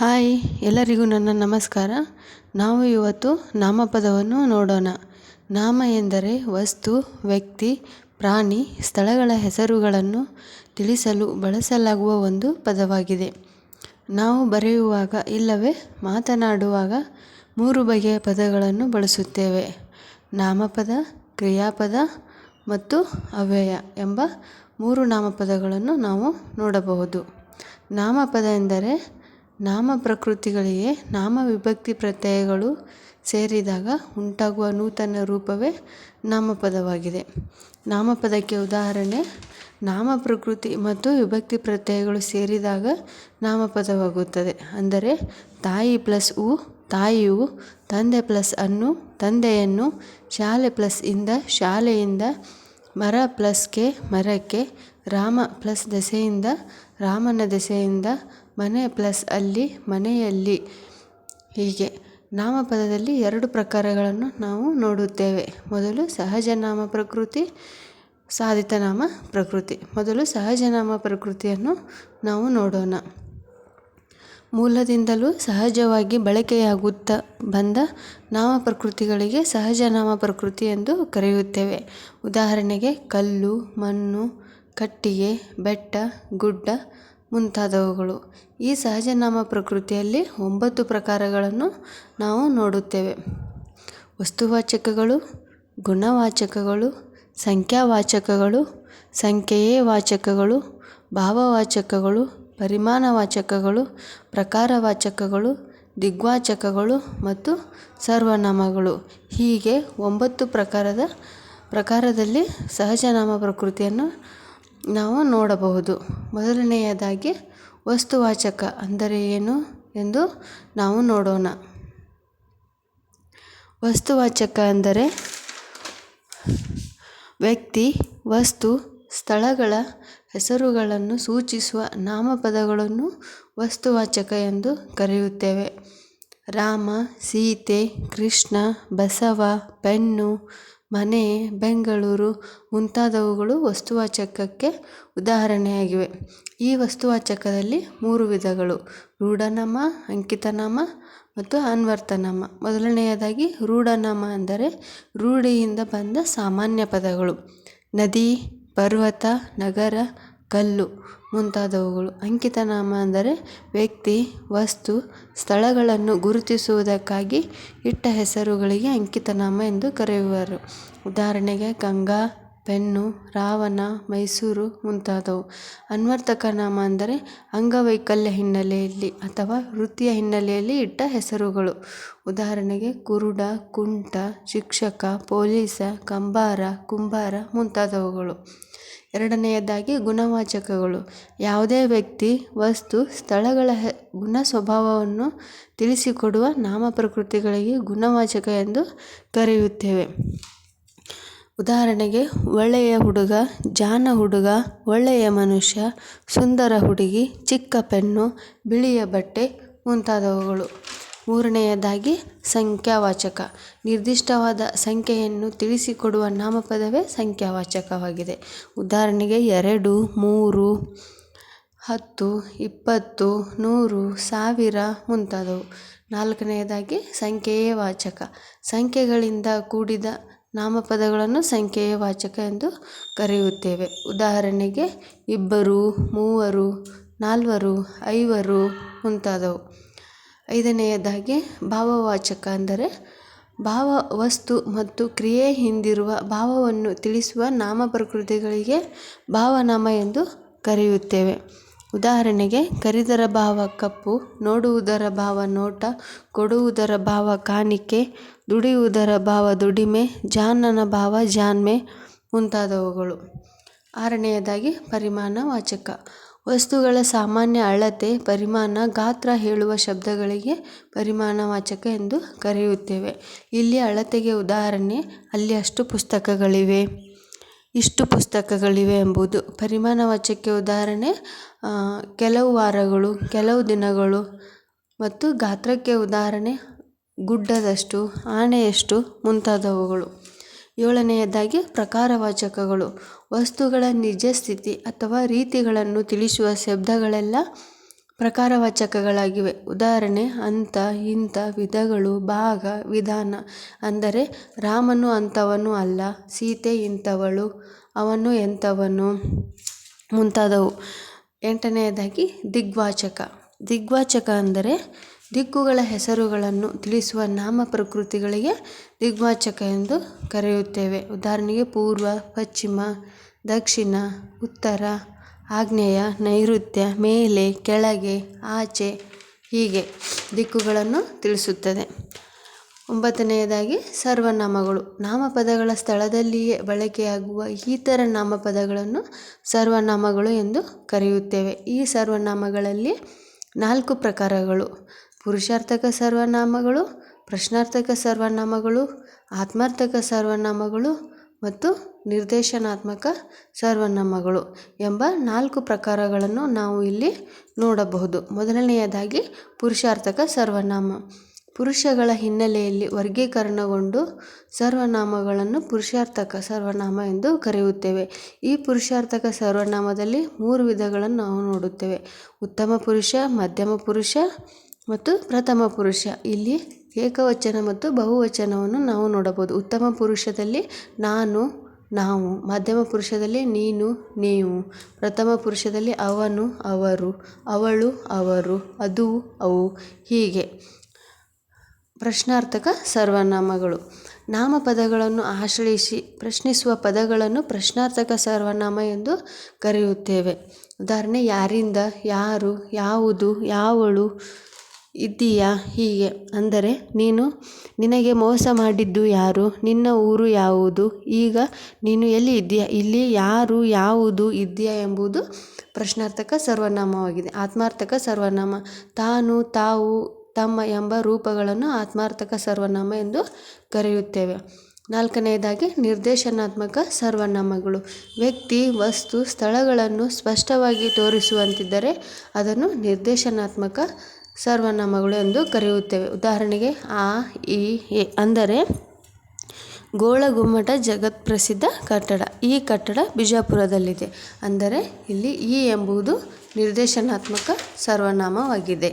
Hi, ಎಲ್ಲರಿಗೂ ನನ್ನ ನಮಸ್ಕಾರ. ನಾವು ಇವತ್ತು ನಾಮಪದವನ್ನು ನೋಡೋಣ. ನಾಮ ಎಂದರೆ ವಸ್ತು, ವ್ಯಕ್ತಿ, ಪ್ರಾಣಿ, ಸ್ಥಳಗಳ ಹೆಸರುಗಳನ್ನು ತಿಳಿಸಲು ಬಳಸಲಾಗುವ ಒಂದು ಪದವಾಗಿದೆ. ನಾವು ಬರೆಯುವಾಗ ಇಲ್ಲವೇ ಮಾತನಾಡುವಾಗ ಮೂರು ಬಗೆಯ ಪದಗಳನ್ನು ಬಳಸುತ್ತೇವೆ. ನಾಮಪದ, ಕ್ರಿಯಾಪದ ಮತ್ತು ಅವ್ಯಯ ಎಂಬ ಮೂರು ನಾಮಪದಗಳನ್ನು ನಾವು ನೋಡಬಹುದು. ನಾಮಪದ ಎಂದರೆ ನಾಮ ಪ್ರಕೃತಿಗಳಿಗೆ ನಾಮ ವಿಭಕ್ತಿ ಪ್ರತ್ಯಯಗಳು ಸೇರಿದಾಗ ಉಂಟಾಗುವ ನೂತನ ರೂಪವೇ ನಾಮಪದವಾಗಿದೆ. ನಾಮಪದಕ್ಕೆ ಉದಾಹರಣೆ ನಾಮ ಪ್ರಕೃತಿ ಮತ್ತು ವಿಭಕ್ತಿ ಪ್ರತ್ಯಯಗಳು ಸೇರಿದಾಗ ನಾಮಪದವಾಗುತ್ತದೆ. ಅಂದರೆ ತಾಯಿ ಪ್ಲಸ್ ಉ ತಾಯಿಯು ತಂದೆ ಪ್ಲಸ್ ಅನ್ನು, ತಂದೆಯನ್ನು, ಶಾಲೆ ಪ್ಲಸ್ ಇಂದ, ಶಾಲೆಯಿಂದ, ಮರ ಪ್ಲಸ್ಗೆ ಮರಕ್ಕೆ ರಾಮ ಪ್ಲಸ್ ದೆಸೆಯಿಂದ ರಾಮನ ದೆಸೆಯಿಂದ ಮನೆ ಪ್ಲಸ್ ಅಲ್ಲಿ, ಮನೆಯಲ್ಲಿ. ಹೀಗೆ ನಾಮಪದದಲ್ಲಿ ಎರಡು ಪ್ರಕಾರಗಳನ್ನು ನಾವು ನೋಡುತ್ತೇವೆ. ಮೊದಲು ಸಹಜನಾಮ ಪ್ರಕೃತಿ, ಸಾಧಿತನಾಮ ಪ್ರಕೃತಿ. ಮೊದಲು ಸಹಜನಾಮ ಪ್ರಕೃತಿಯನ್ನು ನಾವು ನೋಡೋಣ. ಮೂಲದಿಂದಲೂ ಸಹಜವಾಗಿ ಬಳಕೆಯಾಗುತ್ತಾ ಬಂದ ನಾಮ ಪ್ರಕೃತಿಗಳಿಗೆ ಸಹಜನಾಮ ಪ್ರಕೃತಿ ಎಂದು ಕರೆಯುತ್ತೇವೆ. ಉದಾಹರಣೆಗೆ ಕಲ್ಲು, ಮಣ್ಣು ಕಟ್ಟಿಗೆ, ಬೆಟ್ಟ, ಗುಡ್ಡ ಮುಂತಾದವುಗಳು. ಈ ಸಹಜನಾಮ ಪ್ರಕೃತಿಯಲ್ಲಿ ಒಂಬತ್ತು ಪ್ರಕಾರಗಳನ್ನು ನಾವು ನೋಡುತ್ತೇವೆ. ವಸ್ತುವಾಚಕಗಳು, ಗುಣವಾಚಕಗಳು, ಸಂಖ್ಯಾವಾಚಕಗಳು, ಸಂಖ್ಯೆಯೇ ವಾಚಕಗಳು, ಭಾವವಾಚಕಗಳು, ಪರಿಮಾಣವಾಚಕಗಳು, ಪ್ರಕಾರವಾಚಕಗಳು, ದಿಗ್ವಾಚಕಗಳು ಮತ್ತು ಸರ್ವನಾಮಗಳು. ಹೀಗೆ ಒಂಬತ್ತು ಪ್ರಕಾರದ ಪ್ರಕಾರದಲ್ಲಿ ಸಹಜನಾಮ ಪ್ರಕೃತಿಯನ್ನು ನಾವು ನೋಡಬಹುದು. ಮೊದಲನೆಯದಾಗಿ ವಸ್ತುವಾಚಕ ಅಂದರೆ ಏನು ಎಂದು ನಾವು ನೋಡೋಣ. ವಸ್ತುವಾಚಕ ಅಂದರೆ ವ್ಯಕ್ತಿ, ವಸ್ತು, ಸ್ಥಳಗಳ ಹೆಸರುಗಳನ್ನು ಸೂಚಿಸುವ ನಾಮಪದಗಳನ್ನು ವಸ್ತುವಾಚಕ ಎಂದು ಕರೆಯುತ್ತೇವೆ. ರಾಮ, ಸೀತೆ, ಕೃಷ್ಣ, ಬಸವ, ಪೆನ್ನು ಮನೆ, ಬೆಂಗಳೂರು ಮುಂತಾದವುಗಳು ವಸ್ತುವಾಚಕಕ್ಕೆ ಉದಾಹರಣೆಯಾಗಿವೆ. ಈ ವಸ್ತುವಾಚಕದಲ್ಲಿ ಮೂರು ವಿಧಗಳು. ರೂಢನಾಮ, ಅಂಕಿತನಾಮ ಮತ್ತು ಅನ್ವರ್ತನಾಮ. ಮೊದಲನೆಯದಾಗಿ ರೂಢನಾಮ ಅಂದರೆ ರೂಢಿಯಿಂದ ಬಂದ ಸಾಮಾನ್ಯ ಪದಗಳು. ನದಿ, ಪರ್ವತ, ನಗರ ಕಲ್ಲು ಮುಂತಾದವುಗಳು. ಅಂಕಿತನಾಮ ಅಂದರೆ ವ್ಯಕ್ತಿ, ವಸ್ತು, ಸ್ಥಳಗಳನ್ನು ಗುರುತಿಸುವುದಕ್ಕಾಗಿ ಇಟ್ಟ ಹೆಸರುಗಳಿಗೆ ಅಂಕಿತನಾಮ ಎಂದು ಕರೆಯುವರು. ಉದಾಹರಣೆಗೆ ಗಂಗಾ ಪೆನ್ನು ರಾವಣ, ಮೈಸೂರು ಮುಂತಾದವು. ಅನ್ವರ್ಥಕ ನಾಮ ಅಂದರೆ ಅಂಗವೈಕಲ್ಯ ಹಿನ್ನೆಲೆಯಲ್ಲಿ ಅಥವಾ ವೃತ್ತಿಯ ಹಿನ್ನೆಲೆಯಲ್ಲಿ ಇಟ್ಟ ಹೆಸರುಗಳು. ಉದಾಹರಣೆಗೆ ಕುರುಡ, ಕುಂಟ, ಶಿಕ್ಷಕ, ಪೊಲೀಸ, ಕಂಬಾರ, ಕುಂಬಾರ ಮುಂತಾದವುಗಳು. ಎರಡನೆಯದಾಗಿ ಗುಣವಾಚಕಗಳು. ಯಾವುದೇ ವ್ಯಕ್ತಿ, ವಸ್ತು, ಸ್ಥಳಗಳ ಗುಣ ಸ್ವಭಾವವನ್ನು ತಿಳಿಸಿಕೊಡುವ ನಾಮ ಪ್ರಕೃತಿಗಳಿಗೆ ಗುಣವಾಚಕ ಎಂದು ಕರೆಯುತ್ತೇವೆ. ಉದಾಹರಣೆಗೆ, ಒಳ್ಳೆಯ ಹುಡುಗ ಜಾಣ ಹುಡುಗ, ಒಳ್ಳೆಯ ಮನುಷ್ಯ, ಸುಂದರ ಹುಡುಗಿ, ಚಿಕ್ಕ ಪೆನ್ನು, ಬಿಳಿಯ ಬಟ್ಟೆ ಮುಂತಾದವುಗಳು. ಮೂರನೆಯದಾಗಿ, ಸಂಖ್ಯಾವಾಚಕ. ನಿರ್ದಿಷ್ಟವಾದ ಸಂಖ್ಯೆಯನ್ನು ತಿಳಿಸಿಕೊಡುವ ನಾಮಪದವೇ ಸಂಖ್ಯಾವಾಚಕವಾಗಿದೆ. ಉದಾಹರಣೆಗೆ, ಎರಡು, ಮೂರು, ಹತ್ತು, ಇಪ್ಪತ್ತು, ನೂರು, ಸಾವಿರ ಮುಂತಾದವು. ನಾಲ್ಕನೆಯದಾಗಿ, ಸಂಖ್ಯೆಯೇ ವಾಚಕ. ಸಂಖ್ಯೆಗಳಿಂದ ಕೂಡಿದ ನಾಮಪದಗಳನ್ನು ಸಂಖ್ಯೆಯ ವಾಚಕ ಎಂದು ಕರೆಯುತ್ತೇವೆ. ಉದಾಹರಣೆಗೆ, ಇಬ್ಬರು, ಮೂವರು, ನಾಲ್ವರು, ಐವರು ಮುಂತಾದವು. ಐದನೆಯದಾಗಿ, ಭಾವವಾಚಕ ಅಂದರೆ ಭಾವ, ವಸ್ತು ಮತ್ತು ಕ್ರಿಯೆ ಹಿಂದಿರುವ ಭಾವವನ್ನು ತಿಳಿಸುವ ನಾಮ ಪ್ರಕೃತಿಗಳಿಗೆ ಭಾವನಾಮ ಎಂದು ಕರೆಯುತ್ತೇವೆ. ಉದಾಹರಣೆಗೆ, ಕರಿದರ ಭಾವ ಕಪ್ಪು, ನೋಡುವುದರ ಭಾವ ನೋಟ, ಕೊಡುವುದರ ಭಾವ ಕಾಣಿಕೆ, ದುಡಿಯುವುದರ ಭಾವ ದುಡಿಮೆ ಜಾನನ ಭಾವ ಜಾನ್ಮೆ ಮುಂತಾದವುಗಳು. ಆರನೆಯದಾಗಿ, ಪರಿಮಾಣ ವಾಚಕ. ವಸ್ತುಗಳ ಸಾಮಾನ್ಯ ಅಳತೆ, ಪರಿಮಾಣ, ಗಾತ್ರ ಹೇಳುವ ಶಬ್ದಗಳಿಗೆ ಪರಿಮಾಣ ವಾಚಕ ಎಂದು ಕರೆಯುತ್ತೇವೆ. ಇಲ್ಲಿ ಅಳತೆಗೆ ಉದಾಹರಣೆ, ಅಲ್ಲಿ ಅಷ್ಟು ಪುಸ್ತಕಗಳಿವೆ. ಇಷ್ಟು ಪುಸ್ತಕಗಳಿವೆ ಎಂಬುದು ಪರಿಮಾಣ ವಾಚಕ್ಕೆ ಉದಾಹರಣೆ. ಕೆಲವು ವಾರಗಳು, ಕೆಲವು ದಿನಗಳು ಮತ್ತು ಗಾತ್ರಕ್ಕೆ ಉದಾಹರಣೆ. ಗುಡ್ಡದಷ್ಟು, ಆನೆಯಷ್ಟು ಮುಂತಾದವುಗಳು. ಏಳನೆಯದಾಗಿ ಪ್ರಕಾರವಾಚಕಗಳು. ವಸ್ತುಗಳ ನಿಜ ಸ್ಥಿತಿ ಅಥವಾ ರೀತಿಗಳನ್ನು ತಿಳಿಸುವ ಶಬ್ದಗಳೆಲ್ಲ ಪ್ರಕಾರವಾಚಕಗಳಾಗಿವೆ. ಉದಾಹರಣೆ, ಅಂತ, ಇಂಥ, ವಿಧಗಳು, ಭಾಗ, ವಿಧಾನ. ಅಂದರೆ ರಾಮನು ಅಂಥವನು ಅಲ್ಲ, ಸೀತೆ ಇಂಥವಳು, ಅವನು ಎಂಥವನು ಮುಂತಾದವು. ಎಂಟನೆಯದಾಗಿ ದಿಗ್ವಾಚಕ. ದಿಗ್ವಾಚಕ ಅಂದರೆ ದಿಕ್ಕುಗಳ ಹೆಸರುಗಳನ್ನು ತಿಳಿಸುವ ನಾಮ ಪ್ರಕೃತಿಗಳಿಗೆ ದಿಗ್ವಾಚಕ ಎಂದು ಕರೆಯುತ್ತೇವೆ. ಉದಾಹರಣೆಗೆ ಪೂರ್ವ, ಪಶ್ಚಿಮ, ದಕ್ಷಿಣ, ಉತ್ತರ ಆಗ್ನೇಯ ನೈಋತ್ಯ ಮೇಲೆ, ಕೆಳಗೆ, ಆಚೆ ಹೀಗೆ ದಿಕ್ಕುಗಳನ್ನು ತಿಳಿಸುತ್ತದೆ. ಒಂಬತ್ತನೆಯದಾಗಿ ಸರ್ವನಾಮಗಳು. ನಾಮಪದಗಳ ಸ್ಥಳದಲ್ಲಿಯೇ ಬಳಕೆಯಾಗುವ ಇತರ ನಾಮಪದಗಳನ್ನು ಸರ್ವನಾಮಗಳು ಎಂದು ಕರೆಯುತ್ತೇವೆ. ಈ ಸರ್ವನಾಮಗಳಲ್ಲಿ ನಾಲ್ಕು ಪ್ರಕಾರಗಳು. ಪುರುಷಾರ್ಥಕ ಸರ್ವನಾಮಗಳು, ಪ್ರಶ್ನಾರ್ಥಕ ಸರ್ವನಾಮಗಳು, ಆತ್ಮಾರ್ಥಕ ಸರ್ವನಾಮಗಳು ಮತ್ತು ನಿರ್ದೇಶನಾತ್ಮಕ ಸರ್ವನಾಮಗಳು ಎಂಬ ನಾಲ್ಕು ಪ್ರಕಾರಗಳನ್ನು ನಾವು ಇಲ್ಲಿ ನೋಡಬಹುದು. ಮೊದಲನೆಯದಾಗಿ ಪುರುಷಾರ್ಥಕ ಸರ್ವನಾಮ ಪುರುಷಗಳ ಹಿನ್ನೆಲೆಯಲ್ಲಿ ವರ್ಗೀಕರಣಗೊಂಡು ಸರ್ವನಾಮಗಳನ್ನು ಪುರುಷಾರ್ಥಕ ಸರ್ವನಾಮ ಎಂದು ಕರೆಯುತ್ತೇವೆ. ಈ ಪುರುಷಾರ್ಥಕ ಸರ್ವನಾಮದಲ್ಲಿ ಮೂರು ವಿಧಗಳನ್ನು ನಾವು ನೋಡುತ್ತೇವೆ. ಉತ್ತಮ ಪುರುಷ, ಮಧ್ಯಮ ಪುರುಷ ಮತ್ತು ಪ್ರಥಮ ಪುರುಷ. ಇಲ್ಲಿ ಏಕವಚನ ಮತ್ತು ಬಹುವಚನವನ್ನು ನಾವು ನೋಡಬಹುದು. ಉತ್ತಮ ಪುರುಷದಲ್ಲಿ ನಾನು, ನಾವು. ಮಧ್ಯಮ ಪುರುಷದಲ್ಲಿ ನೀನು, ನೀವು. ಪ್ರಥಮ ಪುರುಷದಲ್ಲಿ ಅವನು, ಅವರು. ಅವಳು, ಅವರು. ಅದು, ಅವು. ಹೀಗೆ. ಪ್ರಶ್ನಾರ್ಥಕ ಸರ್ವನಾಮಗಳು. ನಾಮಪದಗಳನ್ನು ಆಶ್ರಯಿಸಿ ಪ್ರಶ್ನಿಸುವ ಪದಗಳನ್ನು ಪ್ರಶ್ನಾರ್ಥಕ ಸರ್ವನಾಮ ಎಂದು ಕರೆಯುತ್ತೇವೆ. ಉದಾಹರಣೆ, ಯಾರಿಂದ, ಯಾರು, ಯಾವುದು, ಯಾವಳು. ಇದ್ದೀಯಾ ಹೀಗೆ. ಅಂದರೆ, ನೀನು ನಿನಗೆ ಮೋಸ ಮಾಡಿದ್ದು ಯಾರು? ನಿನ್ನ ಊರು ಯಾವುದು? ಈಗ ನೀನು ಎಲ್ಲಿ ಇದ್ದೀಯಾ? ಇಲ್ಲಿ ಯಾರು ಯಾವುದು ಇದೆಯಾ ಎಂಬುದು ಪ್ರಶ್ನಾರ್ಥಕ ಸರ್ವನಾಮವಾಗಿದೆ. ಆತ್ಮಾರ್ಥಕ ಸರ್ವನಾಮ. ತಾನು, ತಾವು, ತಮ್ಮ ಎಂಬ ರೂಪಗಳನ್ನು ಆತ್ಮಾರ್ಥಕ ಸರ್ವನಾಮ ಎಂದು ಕರೆಯುತ್ತೇವೆ. ನಾಲ್ಕನೆಯದಾಗಿ, ನಿರ್ದೇಶನಾತ್ಮಕ ಸರ್ವನಾಮಗಳು. ವ್ಯಕ್ತಿ, ವಸ್ತು, ಸ್ಥಳಗಳನ್ನು ಸ್ಪಷ್ಟವಾಗಿ ತೋರಿಸುವಂತಿದ್ದರೆ ಅದನ್ನು ನಿರ್ದೇಶನಾತ್ಮಕ ಸರ್ವನಾಮಗಳು ಎಂದು ಕರೆಯುತ್ತೇವೆ. ಉದಾಹರಣೆಗೆ ಆ ಇ ಎ ಅಂದರೆ ಗೋಳಗುಮ್ಮಟ ಜಗತ್ಪ್ರಸಿದ್ಧ ಕಟ್ಟಡ. ಈ ಕಟ್ಟಡ ಬಿಜಾಪುರದಲ್ಲಿದೆ. ಅಂದರೆ ಇಲ್ಲಿ ಇ ಎಂಬುದು ನಿರ್ದೇಶನಾತ್ಮಕ ಸರ್ವನಾಮವಾಗಿದೆ.